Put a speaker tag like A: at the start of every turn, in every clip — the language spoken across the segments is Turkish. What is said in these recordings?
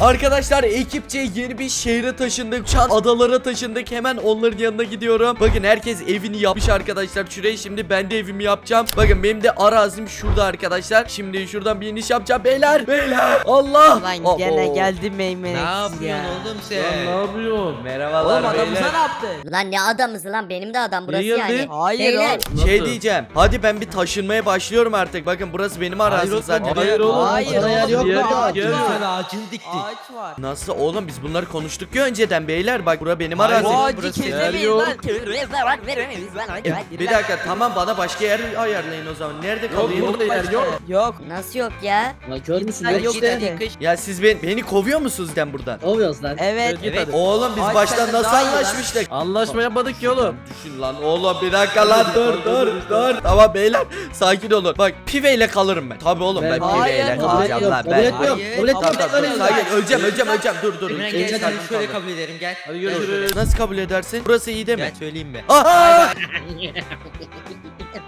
A: Arkadaşlar ekipçe yeni bir şehre taşındık. Şu an adalara taşındık. Hemen onların yanına gidiyorum. Bakın herkes evini yapmış arkadaşlar. Şuraya şimdi ben de evimi yapacağım. Bakın benim de arazim şurada arkadaşlar. Şimdi şuradan bir iniş yapacağım. Beyler beyler. Allah.
B: Lan gene
A: Abo.
B: geldi meymenek
C: Ne yapıyorsun
B: ya.
C: oğlum
D: Lan
C: sen?
D: ne yapıyorsun?
A: Merhabalar
B: Oğlum adamıza
A: beyler.
B: ne yaptı?
E: Lan ne adamız lan benim de adam burası
D: Niye
E: yani.
B: Hayır
E: Beyler,
B: oğlum.
A: Şey
D: Nasıl?
A: diyeceğim. Hadi ben bir taşınmaya başlıyorum artık. Bakın burası benim arazim
C: oğlum,
A: zaten.
D: Hayır oğlum.
B: Hayır
D: yer
B: oğlum,
D: yok.
B: yok.
D: yok.
C: Ağacını diktik.
B: Ağaç var.
A: Nasıl oğlum biz bunları konuştuk ya önceden beyler. Bak bura benim
C: Hayır,
A: arazim.
B: Bu
C: Burası
B: ağacı kesemeyiz
D: yok.
B: lan.
A: E, bir dakika tamam bana başka yer ayarlayın o zaman. Nerede
D: Yok
A: kalayım?
D: burada yer yok.
B: Yok.
E: Nasıl yok ya?
F: Lan kör müsün?
B: Sen
F: Yok
B: dedi.
C: Kış.
A: Ya siz ben, beni kovuyor musunuz den buradan?
F: Oluyoruz lan.
B: Evet.
D: Git hadi.
A: Oğlum biz
B: Ay,
A: baştan nasıl
B: daha iyi lan.
A: anlaşmıştık?
D: Anlaşma yapmadık ki oğlum.
A: Düşün lan oğlum bir dakika lan dur dur dur. Tamam beyler sakin olun. Bak piveyle kalırım ben. Tabi oğlum ben
F: Ben-
A: piveyle
B: Hayır,
F: Kabul
A: kalacağım lan
F: Kabul
A: ben.
F: etmiyorum.
C: Hayır.
F: Kabul
A: Tamam
F: etmiyorum.
A: tamam sakin öleceğim öleceğim öleceğim dur dur.
C: Emre gel
A: sakin
C: hadi şöyle kabul ederim gel.
D: Hadi görüşürüz.
A: Nasıl kabul edersin? Burası iyi değil mi?
C: Gel söyleyeyim mi?
A: Ah!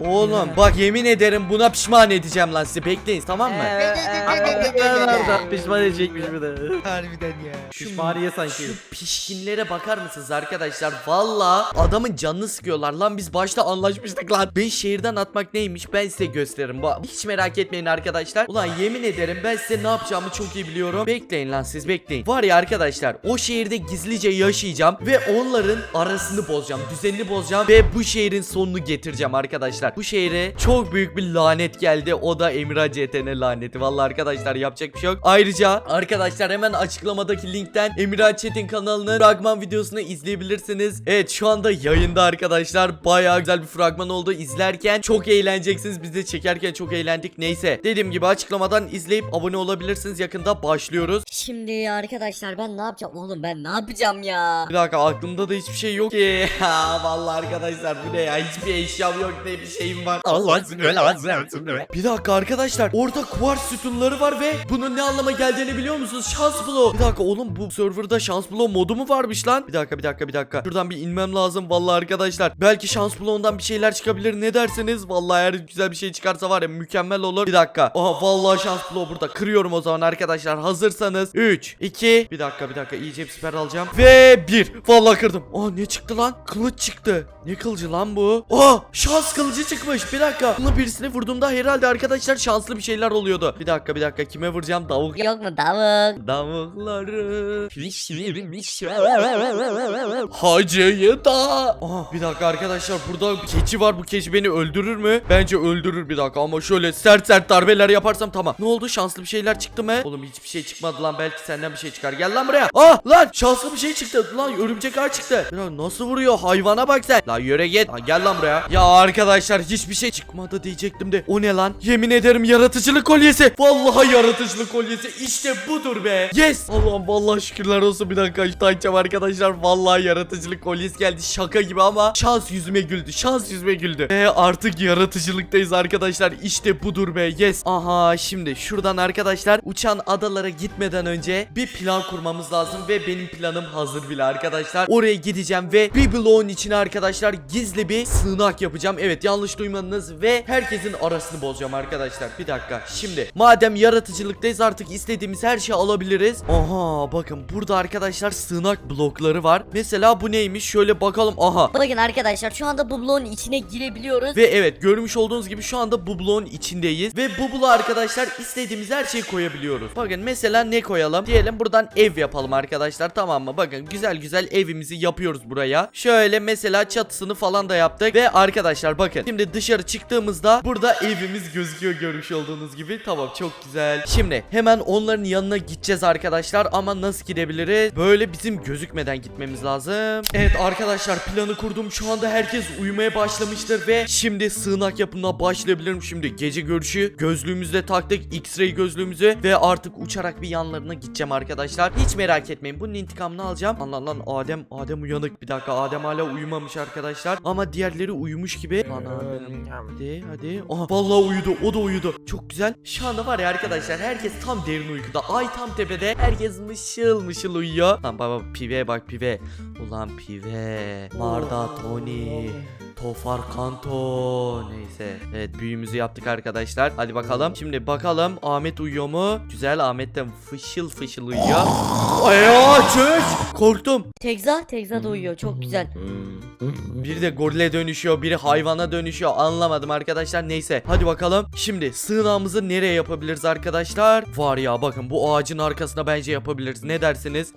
A: Oğlum bak yemin ederim buna pişman edeceğim lan sizi bekleyin tamam mı?
D: Nereden pişman edecekmiş bir de.
C: Harbiden ya.
D: Pişmaniye sanki.
A: Şu pişkinlere bakar mısınız arkadaşlar? Valla adamın canını sıkıyorlar lan biz başta anlaşmıştık lan. Ben şehirden atmak neymiş ben size gösteririm. Ba- Hiç merak etmeyin arkadaşlar. Ulan yemin ederim ben size ne yapacağımı çok iyi biliyorum. Bekleyin lan siz bekleyin. Var ya arkadaşlar o şehirde gizlice yaşayacağım ve onların arasını bozacağım. Düzenini bozacağım ve bu şehrin sonunu getireceğim arkadaşlar. Bu şehre çok büyük bir lanet geldi. O da Emrah CTN laneti. Vallahi arkadaşlar yapacak bir şey yok. Ayrıca arkadaşlar hemen açıklamadaki linkten Emirhan Çetin kanalının fragman videosunu izleyebilirsiniz. Evet şu anda yayında arkadaşlar. Bayağı güzel bir fragman oldu. İzlerken çok eğleneceksiniz. Biz de çekerken çok eğlendik. Neyse dediğim gibi açıklamadan izleyip abone olabilirsiniz. Yakında başlıyoruz.
E: Şimdi arkadaşlar ben ne yapacağım oğlum ben ne yapacağım ya?
A: Bir dakika aklımda da hiçbir şey yok ki. Ha vallahi arkadaşlar bu ne ya? Hiçbir eşyam yok ne bir şeyim var. Bir dakika arkadaşlar orada kuvars sütunları var ve bunun ne anlama geldiğini biliyor musunuz? Şans bloğu. Bir dakika oğlum bu serverda şans bloğu modu mu varmış lan? Bir dakika bir dakika bir dakika. Şuradan bir inmem lazım vallahi arkadaşlar. Belki şans bloğundan bir şeyler çıkabilir ne dersiniz? Vallahi eğer güzel bir şey çıkarsa var ya mükemmel olur. Bir dakika. Aha vallahi şans bloğu burada. Kırıyorum o zaman arkadaşlar. Hazırsanız 3 2 Bir dakika bir dakika iyice bir siper alacağım. Ve 1 Vallahi kırdım. Aa ne çıktı lan? Kılıç çıktı. Ne kılıcı lan bu? Aa şans kılıcı çıkmış. Bir dakika. Bunu birisine vurduğumda herhalde arkadaşlar şanslı bir şeyler oluyordu. Bir dakika bir dakika kime vuracağım? Davuk.
E: Yok mu tavuk?
A: Davukları. Hacıyı da. Aa, bir dakika arkadaşlar burada keçi var. Bu keçi beni öldürür mü? Bence öldürür bir dakika ama şöyle sert sert darbeler yaparsam tamam. Ne oldu? Şanslı bir şeyler çıktı mı? Oğlum hiçbir şey çıkmadı lan. Belki senden bir şey çıkar. Gel lan buraya. Ah lan şanslı bir şey çıktı. Lan örümcek ağ çıktı. Ya nasıl vuruyor? Hayvana bak sen. Lan yöre git. Lan gel lan buraya. Ya arkadaşlar hiçbir şey çıkmadı diyecektim de. O ne lan? Yemin ederim yaratıcılık kolyesi. Vallahi yaratıcılık kolyesi. İşte budur be. Yes. Allah'ım vallahi şükürler olsun. Bir dakika şu açacağım arkadaşlar. Vallahi yaratıcılık kolyesi geldi. Şaka gibi ama şans yüzüme güldü. Şans yüzüme güldü. Ve artık yaratıcılıktayız arkadaşlar. İşte budur be. Yes. Aha şimdi şuradan arkadaşlar uçan adalara gitmeden önce bir plan kurmamız lazım ve benim planım hazır bile arkadaşlar. Oraya gideceğim ve bir bloğun içine arkadaşlar gizli bir sığınak yapacağım. Evet yanlış duymadınız ve herkesin arasını bozacağım arkadaşlar. Bir dakika. Şimdi madem yaratıcılıktayız artık istediğimiz her şeyi alabiliriz. Aha bakın burada arkadaşlar sığınak blokları var. Mesela bu neymiş? Şöyle bakalım. Aha
E: Bakın arkadaşlar şu anda bu bloğun içine girebiliyoruz.
A: ve evet görmüş olduğunuz gibi şu anda bu bloğun içindeyiz. Ve bu bloğa arkadaşlar istediğimiz her şeyi koyabiliyoruz. Bakın mesela ne koyalım? Diyelim buradan ev yapalım arkadaşlar tamam mı? Bakın güzel güzel evimizi yapıyoruz buraya. Şöyle mesela çatısını falan da yaptık. Ve arkadaşlar bakın şimdi dışarı çıktığımızda burada evimiz gözüküyor görmüş olduğunuz gibi. Tamam çok güzel. Şimdi hemen onların yanına gideceğiz arkadaşlar. Ama nasıl gidebiliriz? Böyle bizim gözükmeden gitmemiz lazım. Evet arkadaşlar planı kurdum. Şu anda herkes uyumaya başlamıştır ve şimdi sığınak yapımına başlayabilirim. Şimdi gece görüşü gözlüğümüzü de taktık. X-ray gözlüğümüzü ve artık uçarak bir yanlarına gideceğim arkadaşlar. Hiç merak etmeyin. Bunun intikamını alacağım. Allah lan Adem Adem uyanık. Bir dakika Adem hala uyumamış arkadaşlar. Ama diğerleri uyumuş gibi. Adem. Hadi hadi. Aha vallahi uyudu. O da uyudu. Çok güzel. Şu anda var ya arkadaşlar herkes tam derin uykuda. Ay tam tepede. Herkes mışıl mışıl uyuyor. Lan baba pive bak pive. Ulan pive. Marda Tony. Tofar Kanto. Neyse. Evet büyümüzü yaptık arkadaşlar. Hadi bakalım. Şimdi bakalım Ahmet uyuyor mu? Güzel Ahmet'ten fışıl fışıl uyuyor. Ay ya çüş. Korktum.
E: Tekza, Tekza da uyuyor. Çok güzel.
A: Biri de gorile dönüşüyor, biri hayvana dönüşüyor. Anlamadım arkadaşlar. Neyse. Hadi bakalım. Şimdi sığınağımızı nereye yapabiliriz arkadaşlar? Var ya bakın bu ağacın arkasına bence yapabiliriz. Ne dersiniz?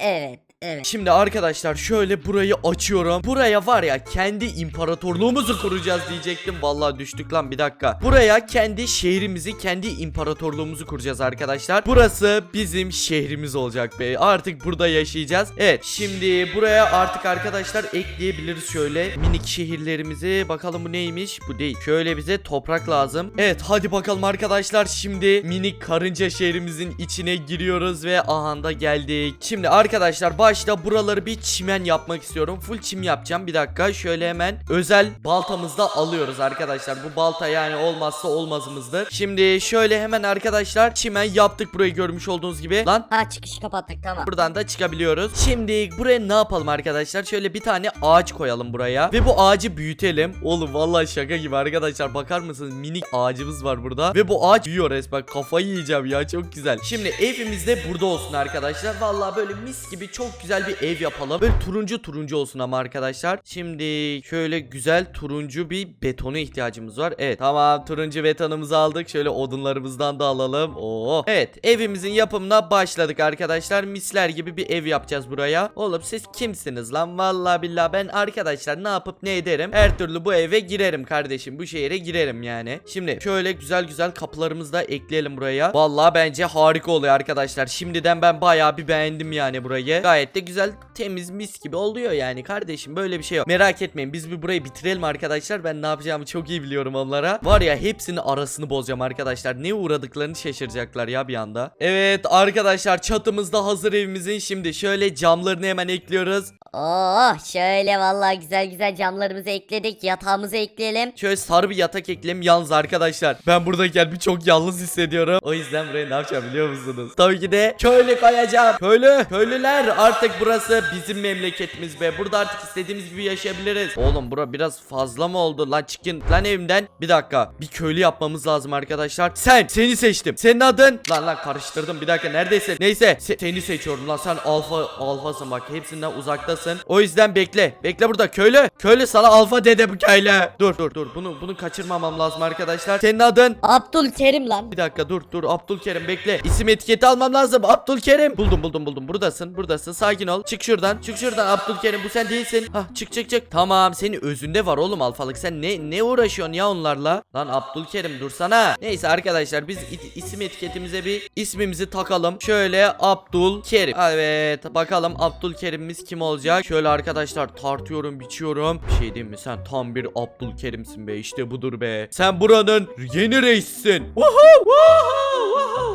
E: Evet, evet.
A: Şimdi arkadaşlar şöyle burayı açıyorum. Buraya var ya kendi imparatorluğumuzu kuracağız diyecektim. Vallahi düştük lan bir dakika. Buraya kendi şehrimizi, kendi imparatorluğumuzu kuracağız arkadaşlar. Burası bizim şehrimiz olacak be. Artık burada yaşayacağız. Evet şimdi buraya artık arkadaşlar ekleyebiliriz şöyle minik şehirlerimizi. Bakalım bu neymiş? Bu değil. Şöyle bize toprak lazım. Evet hadi bakalım arkadaşlar. Şimdi minik karınca şehrimizin içine giriyoruz ve aha da geldik. Şimdi arkadaşlar başta buraları bir çimen yapmak istiyorum. Full çim yapacağım. Bir dakika şöyle hemen özel baltamızda alıyoruz arkadaşlar. Bu balta yani olmazsa olmazımızdır. Şimdi şöyle hemen arkadaşlar çimen yaptık burayı görmüş olduğunuz gibi. Lan
E: Ha çıkışı kapattık tamam.
A: Buradan da çıkabiliyoruz. Şimdi buraya ne yapalım arkadaşlar? Şöyle bir tane ağaç koyalım buraya. Ve bu ağacı büyütelim. Oğlum vallahi şaka gibi arkadaşlar. Bakar mısınız? Minik ağacımız var burada. Ve bu ağaç büyüyor resmen. Kafayı yiyeceğim ya. Çok güzel. Şimdi evimiz de burada olsun arkadaşlar. Vallahi böyle mis gibi çok güzel bir ev yapalım. Böyle turuncu turuncu olsun ama arkadaşlar. Şimdi şöyle güzel turuncu bir betona ihtiyacımız var. Evet tamam turuncu betonumuzu aldık. Şöyle odunlarımızdan da alalım. Oo. Evet evimizin yapımına başladık arkadaşlar. Misler gibi bir ev yapacağız buraya. Oğlum siz kimsiniz lan? Vallahi billahi ben arkadaşlar ne yapıp ne ederim? Her türlü bu eve girerim kardeşim. Bu şehre girerim yani. Şimdi şöyle güzel güzel kapılarımızı da ekleyelim buraya. Vallahi bence harika oluyor arkadaşlar. Şimdiden ben bayağı bir beğendim yani burayı. Gayet de güzel temiz mis gibi oluyor yani kardeşim. Böyle bir şey yok. Merak etmeyin biz bir burayı bitirelim arkadaşlar. Ben ne yapacağımı çok iyi biliyorum onlara. Var ya hepsinin arasını bozacağım arkadaşlar. Ne uğradıklarını şaşıracaklar ya bir anda. Evet arkadaşlar çatımızda hazır evimizin. Şimdi şöyle camlarını hemen ekliyoruz.
E: Oh şöyle vallahi güzel güzel camlarımızı ekledik. Yatağımızı ekleyelim.
A: Şöyle sarı bir yatak ekleyeyim yalnız arkadaşlar. Ben buradayken bir çok yalnız hissediyorum. O yüzden buraya ne yapacağım biliyor musunuz? Tabii ki de köylü koyacağım. Köylü. Köylüler artık burası bizim memleketimiz be. Burada artık istediğimiz gibi yaşayabiliriz. Oğlum bura biraz fazla mı oldu? Lan çıkın lan evimden. Bir dakika. Bir köylü yapmamız lazım arkadaşlar. Sen. Seni seçtim. Senin adın. Lan lan karıştırdım. Bir dakika neredeyse. Neyse. Se- seni seçiyorum lan. Sen alfa alfasın bak. Hepsinden uzaktasın. O yüzden bekle. Bekle burada köylü. Köylü sana alfa dede bu köylü. Dur dur dur. Bunu bunu kaçırmamam lazım arkadaşlar. Senin adın.
E: Abdülkerim lan.
A: Bir dakika dur dur Abdülkerim bekle. İsim etiketi almam lazım. Abdülkerim. Buldum buldum buldum. Buradasın buradasın. Sakin ol. Çık şuradan. Çık şuradan Abdülkerim bu sen değilsin. Hah çık çık çık. Tamam senin özünde var oğlum alfalık. Sen ne ne uğraşıyorsun ya onlarla? Lan Abdülkerim dursana. Neyse arkadaşlar biz isim etiketimize bir ismimizi takalım. Şöyle Abdülkerim. Evet bakalım Abdülkerim'imiz kim olacak? Şöyle arkadaşlar tartıyorum biçiyorum. Bir şey diyeyim mi sen tam bir Abdülkerim'sin be işte budur be. Sen buranın yeni reissin. Woohoo, woohoo.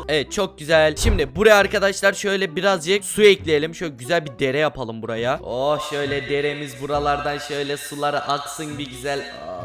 A: Evet çok güzel. Şimdi buraya arkadaşlar şöyle birazcık su ekleyelim. Şöyle güzel bir dere yapalım buraya. Oh şöyle deremiz buralardan şöyle suları aksın bir güzel.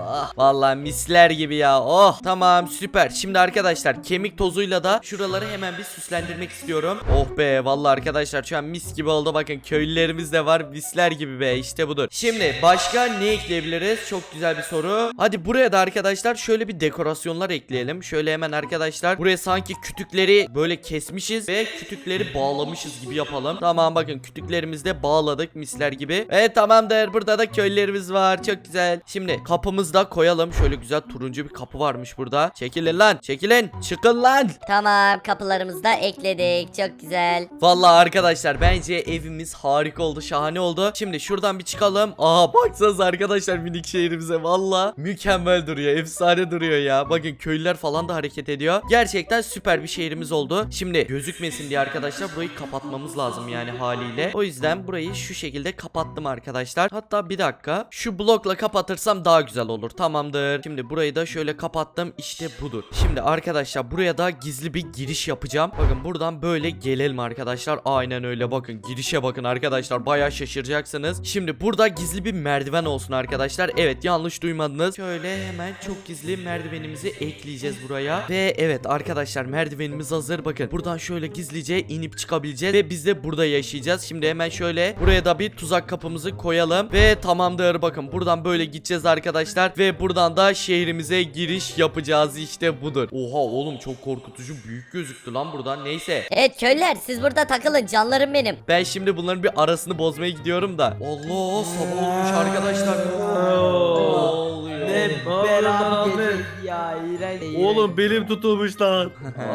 A: Oh, vallahi misler gibi ya. Oh tamam süper. Şimdi arkadaşlar kemik tozuyla da şuraları hemen bir süslendirmek istiyorum. Oh be vallahi arkadaşlar şu an mis gibi oldu. Bakın köylülerimiz de var. Misler gibi be işte budur. Şimdi başka ne ekleyebiliriz? Çok güzel bir soru. Hadi buraya da arkadaşlar şöyle bir dekorasyonlar ekleyelim. Şöyle hemen arkadaşlar buraya sanki kütükleri böyle kesmişiz ve kütükleri bağlamışız gibi yapalım. Tamam bakın kütüklerimizi de bağladık misler gibi. Evet tamamdır. Burada da köylerimiz var. Çok güzel. Şimdi kapımızı da koyalım. Şöyle güzel turuncu bir kapı varmış burada. Çekilin lan. Çekilin. Çıkın lan.
E: Tamam kapılarımızı da ekledik. Çok güzel.
A: Vallahi arkadaşlar bence evimiz harika oldu şahane oldu. Şimdi şuradan bir çıkalım. Aha baksanıza arkadaşlar minik şehrimize valla mükemmel duruyor efsane duruyor ya. Bakın köylüler falan da hareket ediyor. Gerçekten süper bir şehrimiz oldu. Şimdi gözükmesin diye arkadaşlar burayı kapatmamız lazım yani haliyle. O yüzden burayı şu şekilde kapattım arkadaşlar. Hatta bir dakika şu blokla kapatırsam daha güzel olur. Olur. Tamamdır. Şimdi burayı da şöyle kapattım. İşte budur. Şimdi arkadaşlar buraya da gizli bir giriş yapacağım. Bakın buradan böyle gelelim arkadaşlar. Aynen öyle bakın. Girişe bakın arkadaşlar. Bayağı şaşıracaksınız. Şimdi burada gizli bir merdiven olsun arkadaşlar. Evet yanlış duymadınız. Şöyle hemen çok gizli merdivenimizi ekleyeceğiz buraya. Ve evet arkadaşlar merdivenimiz hazır. Bakın buradan şöyle gizlice inip çıkabileceğiz. Ve biz de burada yaşayacağız. Şimdi hemen şöyle buraya da bir tuzak kapımızı koyalım. Ve tamamdır bakın buradan böyle gideceğiz arkadaşlar. Ve buradan da şehrimize giriş yapacağız. İşte budur. Oha oğlum çok korkutucu büyük gözüktü lan buradan. Neyse.
E: Evet köylüler siz burada takılın canlarım benim.
A: Ben şimdi bunların bir arasını bozmaya gidiyorum da. Allah sabah olmuş arkadaşlar. Ne oluyor?
D: Ne
B: gece ya iğrenç.
D: Oğlum belim tutulmuş lan.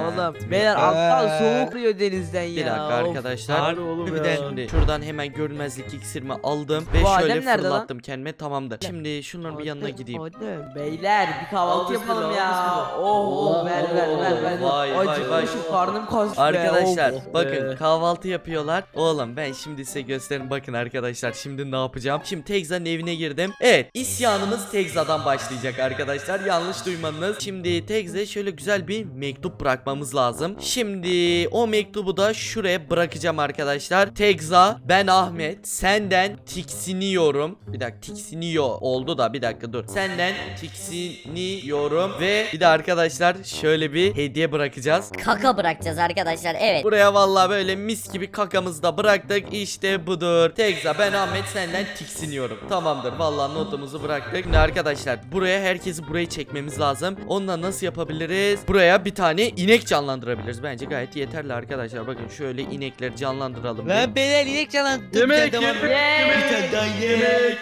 B: Oğlum beyler alttan soğukluyor denizden ya.
A: Bir dakika
B: Of.
A: arkadaşlar.
D: Harbi oğlum
A: Bir
D: ya.
A: de şimdi şuradan hemen görünmezlik iksirimi aldım ve
B: Bu Adem
A: şöyle
B: nerede lan?
A: fırlattım kendime tamamdır. Şimdi şunların bir yanına
B: Adem,
A: gideyim.
B: Adem. Beyler bir kahvaltı
D: Al bismillah,
B: yapalım
D: al
B: ya.
D: bismillah.
B: Oh
D: Allah,
B: ver ver ver ver.
A: vay, vay,
B: Acıkmışım karnım kastı.
A: Arkadaşlar bakın
D: Ee.
A: kahvaltı yapıyorlar. Oğlum ben şimdi size gösterin bakın arkadaşlar şimdi ne yapacağım. Şimdi Tegza'nın evine girdim. Evet isyanımız Tegza'dan başlayacak arkadaşlar. Yanlış duymadınız. Şimdi Tegza'ya şöyle güzel bir mektup bırakmamız lazım. Şimdi o mektubu da şuraya bırakacağım arkadaşlar. Tegza ben Ahmet senden tiksiniyorum. Bir dakika tiksiniyor oldu da bir dakika dur. Senden tiksiniyorum ve bir de arkadaşlar şöyle bir hediye bırakacağız.
E: Kaka bırakacağız arkadaşlar evet.
A: Buraya vallahi böyle mis gibi kakamızı da bıraktık. İşte budur. Tekza ben Ahmet senden tiksiniyorum. Tamamdır. Vallahi notumuzu bıraktık. Şimdi arkadaşlar buraya herkesi buraya çekmemiz lazım. Onunla nasıl yapabiliriz? Buraya bir tane inek canlandırabiliriz. Bence gayet yeterli arkadaşlar. Bakın şöyle inekleri canlandıralım.
C: Lan beyler inek canlandı.
D: Yemek, yemek,
C: tane daha yemek.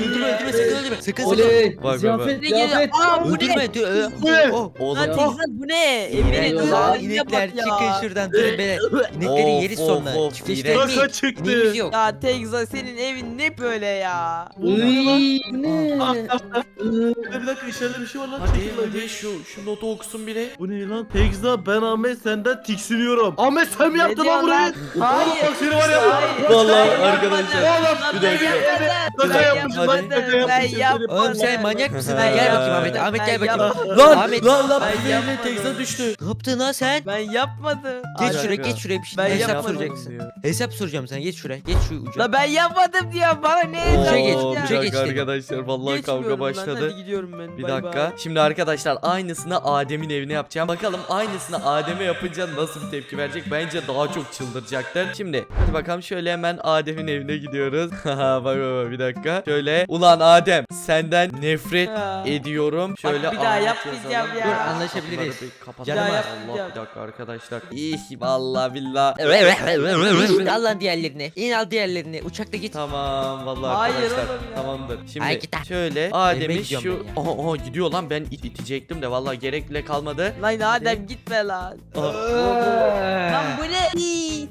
C: Öldürme öldürme sakın öldürme. Sakın sakın.
F: Oley!
A: Bak, bak,
F: Ziyafet.
B: Aa bu ne?
D: Bu ne?
C: Oh.
A: Oğlum.
B: Lan bu ne? Emine dur.
C: inekler çıkın şuradan durun beyler. İnekleri
A: of,
C: sonra.
D: Kaka çıktı.
C: Yok.
B: Ya Tekza senin evin ne böyle ya?
F: Bu ne?
D: Bir dakika içeride bir şey var lan.
A: Hadi
D: Lan.
A: hadi şu şu notu okusun biri.
D: Bu ne lan? Tegza ben Ahmet senden tiksiniyorum. Ahmet sen mi yaptın lan burayı?
B: lan? Hayır.
D: Oğlum bak seni var ya.
B: Hayır.
A: Vallahi
B: Ben
A: arkadaşlar,
B: yapmadım.
A: bir dakika.
D: Şaka
B: Ben
D: yapmışsın lan.
A: Hadi.
D: Şaka
B: Ben
D: yapmışsın.
B: yapmadım.
C: Oğlum sen manyak mısın?
A: Ben
C: Gel bakayım
B: yapmadım.
C: Ahmet. Ahmet gel
B: Ben
C: bakayım.
B: yapmadım.
A: Lan
C: Ahmet.
A: lan lan
B: Ben
A: benim
B: yapmadım.
A: Tekza düştü.
C: Ne yaptın lan sen?
B: Ben yapmadım.
C: Geç
A: Hadi.
C: şuraya geç şuraya bir şey
B: Ben
C: hesap
B: yapmadım.
C: soracaksın. Hesap soracağım sana geç şuraya geç şu uca.
B: La ben yapmadım diyor bana ne?
C: Geç,
A: Oo,
C: uca
A: bir
C: geç
A: dakika
C: dedim.
A: arkadaşlar vallahi kavga
B: Geçmiyorum lan,
A: başladı.
B: Hadi gidiyorum ben.
A: Bir
B: bay
A: dakika.
B: bay.
A: Şimdi arkadaşlar aynısını Adem'in evine yapacağım. Bakalım aynısını Adem'e yapınca nasıl bir tepki verecek? Bence daha çok çıldıracaktır. Şimdi hadi bakalım şöyle hemen Adem'in evine gidiyoruz. Haha bak bak bir dakika. Şöyle ulan Adem senden nefret
B: Ya.
A: ediyorum. Şöyle
B: bir daha
A: Ahmet
B: yapmayacağım
A: yazalım.
B: ya.
C: Dur anlaşabiliriz.
A: Bunları bir kapatalım.
C: Canım
A: Allah
B: yapmayacağım.
A: bir dakika arkadaşlar. İh vallahi billah.
C: İn al lan diğerlerini. İn al diğerlerini. Uçakla git.
A: Tamam vallahi
B: Hayır
A: arkadaşlar.
B: oğlum ya.
A: Tamamdır. Şimdi
C: Ay git lan.
A: şöyle Adem'i
C: gidiyorum
A: şu
C: ben ya.
A: Aha, aha, gidiyor lan ben it- itecektim de vallahi gerek bile kalmadı.
B: Lan Adem gitme lan. Lan bu ne?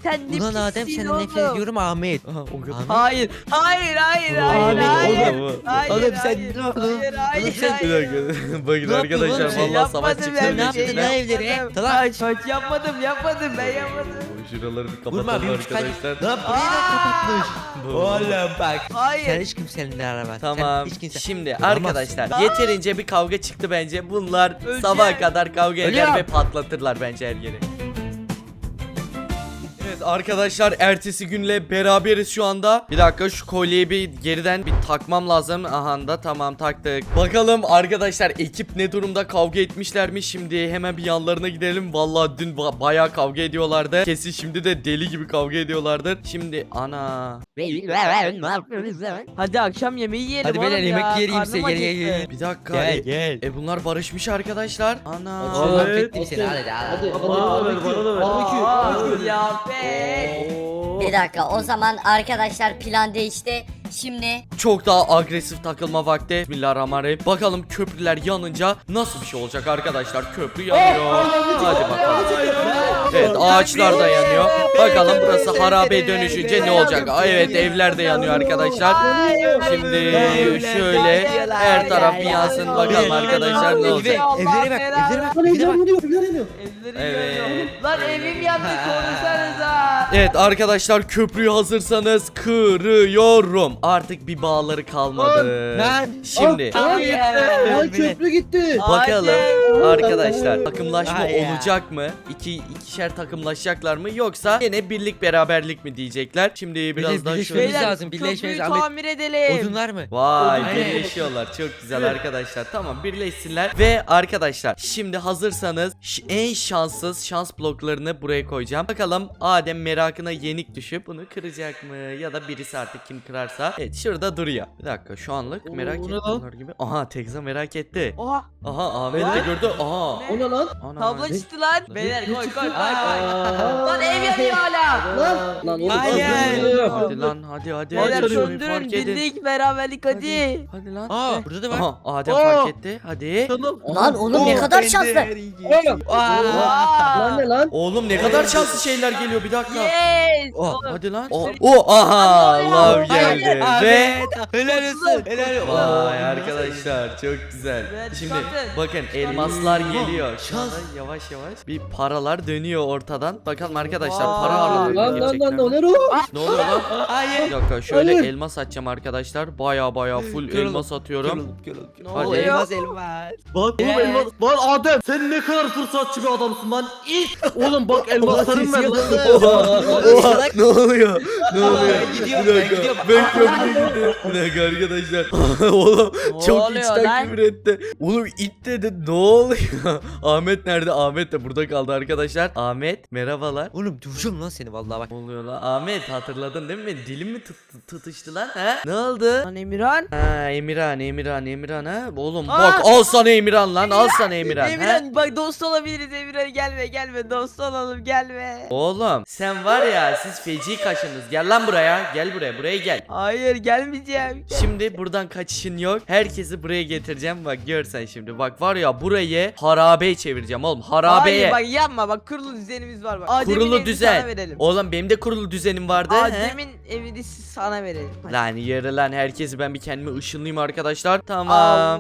B: Sen ne
C: Ulan Adem
B: pissin
C: senden nefret
B: oğlum.
C: ediyorum Ahmet.
A: aha, o kadar.
C: Ahmet.
B: Hayır, hayır, hayır, hayır,
C: Abi,
B: hayır.
A: oğlum.
B: Hayır,
C: Oğlum sen
B: hayır,
C: ne yaptın?
B: hayır, hayır,
C: sen-
B: hayır.
A: Bir dakika. Bakın arkadaşlar
C: oğlum sen?
A: vallahi savaş
B: Yapmadım
A: çıktı.
B: ben
C: Ne yaptın
B: bir şey,
C: lan evleri?
B: yapmadım.
C: Talak.
B: Hayır, hayır, yapmadım, yapmadım, ben yapmadım.
A: Şuraları bir
C: Vurma
A: kapatalım
C: bir
A: arkadaşlar.
C: Lan burayı da kapatmış. Oğlum bak. Sen
B: Hayır.
C: hiç kimsenin araba.
A: Tamam.
C: Sen hiç kimse.
A: Şimdi arkadaşlar yeterince bir kavga çıktı bence. Bunlar
B: Öleceğim.
A: sabaha kadar kavga eder
C: Ölüyorum.
A: ve patlatırlar bence her yeri. Arkadaşlar ertesi günle beraberiz şu anda. Bir dakika şu kolyeyi bir geriden bir takmam lazım. Aha da tamam taktık. Bakalım arkadaşlar ekip ne durumda kavga etmişler mi? Şimdi hemen bir yanlarına gidelim. Vallahi dün ba- bayağı kavga ediyorlardı. Kesin şimdi de deli gibi kavga ediyorlardır. Şimdi ana.
B: Hadi akşam yemeği yiyelim
C: Hadi
B: oğlum
C: beyler,
B: ya.
C: yemek yiyelim size,
B: Karnım
C: gel, gel,
B: acıktı.
C: gel.
A: Bir dakika.
C: Gel
A: e,
C: gel.
A: e bunlar barışmış arkadaşlar. Ana.
D: Abi.
C: Affettim seni hadi hadi.
F: Hadi,
D: Bana da ver, bana da ver.
B: Aa, ziyafet.
D: Oo.
E: Bir dakika o zaman arkadaşlar plan değişti. Şimdi
A: Çok daha agresif takılma vakti. Bismillahirrahmanirrahim. Bakalım köprüler yanınca nasıl bir şey olacak arkadaşlar. Köprü yanıyor. Hadi bakalım. Evet ağaçlar da yanıyor. Bakalım burası harabe dönüşünce ne olacak? Aa, evet evler de yanıyor arkadaşlar. Şimdi şöyle her taraf bir yansın bakalım arkadaşlar ne olacak.
C: Evlere bak, evlere bak, evlere bak.
A: Evet.
B: görüyorum. Lan evim yandı konuşsanıza.
A: Evet arkadaşlar köprüyü hazırsanız kırıyorum. Artık bir bağları kalmadı.
C: Lan.
A: Şimdi
B: Hayır.
F: Ay köprü gitti.
A: bakalım
B: Hayır.
A: arkadaşlar takımlaşma
C: Ay ya.
A: olacak mı? İki ikişer takımlaşacaklar mı yoksa yine birlik beraberlik mi diyecekler? Şimdi biraz daha
C: birleşmemiz
A: şöyle
C: lazım, birleşmemiz
B: köprüyü
C: lazım.
B: tamir edelim.
C: Odunlar mı?
A: Vay
C: Aynen.
A: birleşiyorlar. Çok güzel arkadaşlar. Tamam birleşsinler. Ve arkadaşlar şimdi hazırsanız ş- en şanssız şans bloklarını buraya koyacağım. Bakalım Adem merakına yenik düşüp bunu kıracak mı? Ya da birisi artık kim kırarsa. Evet şurada duruyor. Bir dakika şu anlık
D: Oo,
A: merak
D: o ne lan?
A: gibi. Aha Tekza merak etti.
B: Oha.
A: Aha Ahmet de gördü. Aha.
F: O ne lan?
A: ana
B: tablo çıktı lan. Beyler koy koy. Koy
F: Aa.
B: Lan ev yanıyor hala.
F: Lan lan oğlum.
C: Hayır.
A: hadi lan hadi hadi
B: Beyler
A: hadi
B: söndürün
A: fark edin
B: birlik beraberlik hadi.
A: hadi lan
C: Aa burada da var.
A: aha Adem fark etti hadi
D: Canım.
E: Lan oğlum ne kadar şanslı.
F: Oğlum.
B: Aa.
F: Lan ne lan?
A: Oğlum ne kadar şanslı şeyler geliyor bir dakika
B: Yes.
C: Oh,
B: Oğlum.
A: Hadi lan. O, o aha lav geldi ve
C: Helal olsun. Helal olsun.
A: Vay arkadaşlar çok güzel. Şimdi
B: çıkartın.
A: bakın elmaslar geliyor. Şu anda yavaş yavaş bir paralar dönüyor ortadan. Bakalım arkadaşlar para
B: Vay.
A: aralarına
F: Lan lan lan
A: girecekler.
F: o ne o?
A: Ne oluyor lan?
C: Hayır.
A: Bir dakika şöyle
F: Hayır.
A: elmas atacağım arkadaşlar. Baya baya full
C: Kırılın,
A: elmas atıyorum.
C: Kırılıp kırılıp.
B: Ne
A: Hadi.
B: oluyor?
C: Elmas elmas.
D: Bak oğlum elmas. Lan Adem sen ne kadar fırsatçı bir adamsın lan. İlk. Oğlum bak elmaslarım ver lan.
A: Oha, ne oluyor? Ne oluyor?
C: Ben gidiyorum,
A: Bir
C: ben
A: dakika.
C: gidiyorum.
A: Ben köprüye gidiyorum. Bir dakika arkadaşlar. Oğlum
B: Ne
A: çok
B: oluyor
A: içten
B: lan?
A: küfür etti. Oğlum it dedi. Ne oluyor? Ahmet nerede? Ahmet de burada kaldı arkadaşlar. Ahmet merhabalar.
C: Oğlum döveceğim lan seni vallahi bak.
A: Ne oluyor lan? Ahmet hatırladın değil mi? Dilim mi tut- tutuştu lan? Ha? Ne oldu?
B: Lan Emirhan.
A: Ha Emirhan, Emirhan, Emirhan ha? Oğlum
B: Aa!
A: bak al sana Emirhan lan. Al sana Emirhan. ha?
B: Emirhan bak dost olabiliriz Emirhan gelme gelme dost olalım gelme.
A: Oğlum sen var ya siz feci kaşınız. Gel lan buraya. Gel buraya. Buraya gel.
B: Hayır gelmeyeceğim.
A: Şimdi buradan kaçışın yok. Herkesi buraya getireceğim. Bak görsen şimdi. Bak var ya burayı harabeye çevireceğim oğlum. Harabeye.
B: Hayır bak yapma bak kurulu düzenimiz var bak. Adem'in
A: kurulu
B: evini
A: düzen.
B: Sana verelim.
A: Oğlum benim de kurulu düzenim vardı. he?
B: Adem'in evini sana verelim. Hadi.
A: Lan yürü lan herkesi ben bir kendime ışınlayayım arkadaşlar. Tamam.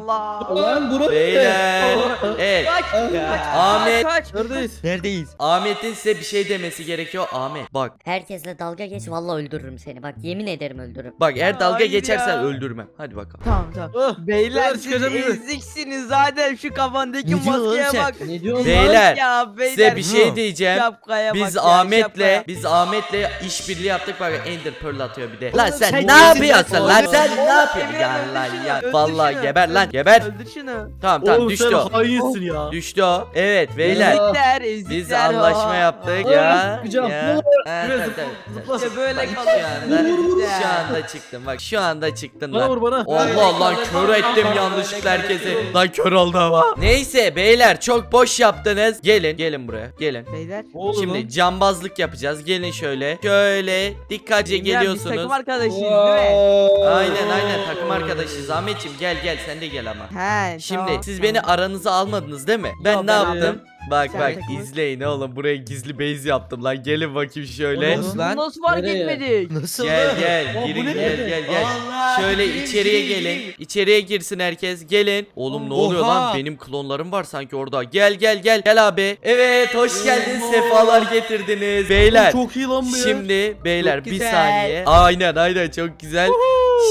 B: Allah.
F: Lan bunu.
A: Beyler. evet.
B: Kaç. kaç,
A: Ahmet.
B: Kaç.
D: Neredeyiz?
C: Neredeyiz?
A: Ahmet'in size bir şey demesi gerekiyor. Ahmet bak.
E: Herkesle dalga geç vallahi öldürürüm seni. Bak yemin ederim öldürürüm.
A: Bak eğer dalga
B: Hayır
A: geçersen
B: ya.
A: öldürmem. Hadi bakalım.
B: Tamam tamam.
D: Ah,
B: Beyler siz eziksiniz zaten şu kafandaki
C: Ne oğlum
B: maskeye
C: sen?
B: bak.
F: Ne diyorsun
A: Beyler,
B: ya beyler.
A: Size bir şey
C: Hı.
A: Diyeceğim.
B: Şapkaya bak
A: Biz
B: ya,
A: Ahmet'le
B: şapkaya.
A: biz Ahmet'le işbirliği yaptık bak Ender Pearl atıyor bir de. Lan sen,
C: sen
A: ne yapıyorsun
C: lan? Oğlum,
A: Sen
B: oğlum,
A: ne yapıyorsun? Ya
B: öldür
A: lan
B: şunu,
A: ya.
B: öldür
A: Vallahi
B: şunu.
A: geber lan geber.
B: Öldür şunu.
A: Tamam tamam
D: Oğlum
A: düştü
D: sen
A: o.
D: hainsin ya.
A: Düştü o. Evet beyler.
F: Ya.
B: Ezikler ezikler.
A: Biz anlaşma
B: o.
A: yaptık ya.
F: sıkacağım.
A: ya. Ha,
D: Biraz
A: tamam,
D: zıpla.
B: İşte böyle
A: Bak, anda,
F: Vur, vur, vur.
A: şu anda çıktın bak şu anda çıktın
D: Bana
A: lan.
D: vur bana.
A: Allah lan kör ettim yanlışlıkla herkesi. Lan kör oldu ama. Neyse beyler çok boş yaptınız. Gelin gelin buraya gelin.
B: Beyler.
D: Oğlum
A: Şimdi cambazlık yapacağız. Gelin şöyle. Şöyle dikkatlice
B: Emirhan, Biz
A: geliyorsunuz.
B: takım arkadaşıyız değil mi?
A: Aynen aynen takım arkadaşıyız. Ahmetciğim gel gel sen de gel ama.
B: He
A: Şimdi
B: tamam,
A: siz beni aranıza almadınız değil mi? Ben
B: Yo,
A: ne
B: ben
A: yaptım? Bak
B: Sen
A: bak
B: takımı-
A: izleyin oğlum buraya gizli base yaptım lan gelin bakayım şöyle.
C: Oğlum, Lan.
B: nasıl fark
F: Nereye?
B: etmedik?
C: Nasıl?
A: Gel
C: lan?
A: gel girin gel gel gel. Şöyle içeriye gelin. İçeriye girsin herkes. Gelin. Oğlum ne
C: Oha.
A: oluyor lan? Benim klonlarım var sanki orada. Gel gel gel. Gel abi. Evet hoş geldiniz. Sefalar getirdiniz. Beyler.
D: Çok iyi lan bu ya.
A: Şimdi beyler
C: Çok
A: bir
C: güzel.
A: saniye. Aynen aynen çok güzel.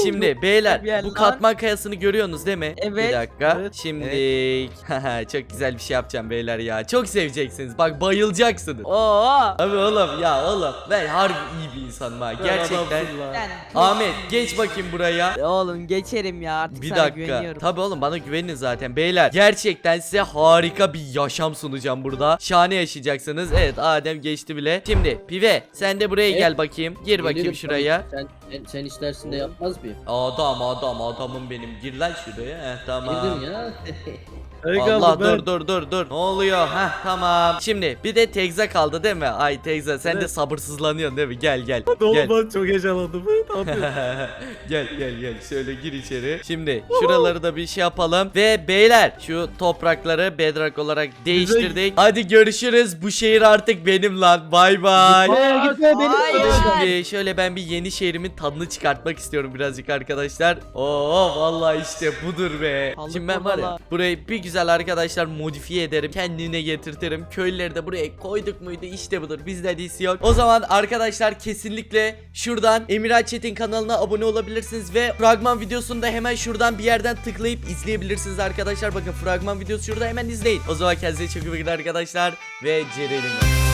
A: Şimdi beyler bu
B: lan.
A: katman kayasını görüyorsunuz değil mi?
B: Evet.
A: Bir dakika.
D: Evet.
A: Şimdi çok güzel bir şey yapacağım beyler ya. Çok seveceksiniz. Bak bayılacaksınız.
B: Oo.
A: Abi oğlum ya oğlum ben harbi iyi bir insanım ha. Gerçekten.
B: Yani,
A: Ahmet geç bakayım buraya.
B: Oğlum geçerim ya artık
A: Bir
B: sana
A: dakika.
B: güveniyorum.
A: Tabii oğlum bana güvenin zaten. Beyler gerçekten size harika bir yaşam sunacağım burada. Şahane yaşayacaksınız. Evet Adem geçti bile. Şimdi Pive sen de buraya
F: Evet.
A: gel bakayım. Gir bakayım
F: Gelirim
A: şuraya.
F: Sen Sen, sen istersin de yapmaz mıyım?
A: Adam adam adamım benim. Gir lan şuraya. Heh, tamam.
F: Girdim ya.
A: Allah dur dur dur dur. Ne oluyor? Heh tamam. Şimdi bir de Tegza kaldı değil mi? Ay Tegza sen de
D: Evet.
A: sabırsızlanıyorsun değil mi? Gel gel. Gel.
D: ben çok heyecanlandım. Ne yapıyorsun?
A: gel gel gel şöyle gir içeri. Şimdi şuraları da bir şey yapalım ve beyler şu toprakları bedrock olarak değiştirdik. Hadi görüşürüz. Bu şehir artık benim lan. Bay bay.
F: Gitme benim.
A: Şimdi şöyle ben bir yeni şehrimin tadını çıkartmak istiyorum birazcık arkadaşlar. Oo vallahi işte budur be.
B: Aldık
A: Şimdi ben var ya
B: vallahi.
A: burayı bir güzel arkadaşlar modifiye ederim. Kendine getirtirim. Köylüleri de buraya koyduk muydu işte budur. Bizde diyesi yok. O zaman arkadaşlar kesinlikle şuradan Emirhan Çetin kanalına abone olabilirsiniz ve fragman videosunu da hemen şuradan bir yerden tıklayıp izleyebilirsiniz arkadaşlar. Bakın fragman videosu şurada hemen izleyin. O zaman kendinize çok iyi bakın arkadaşlar ve Ceren'im.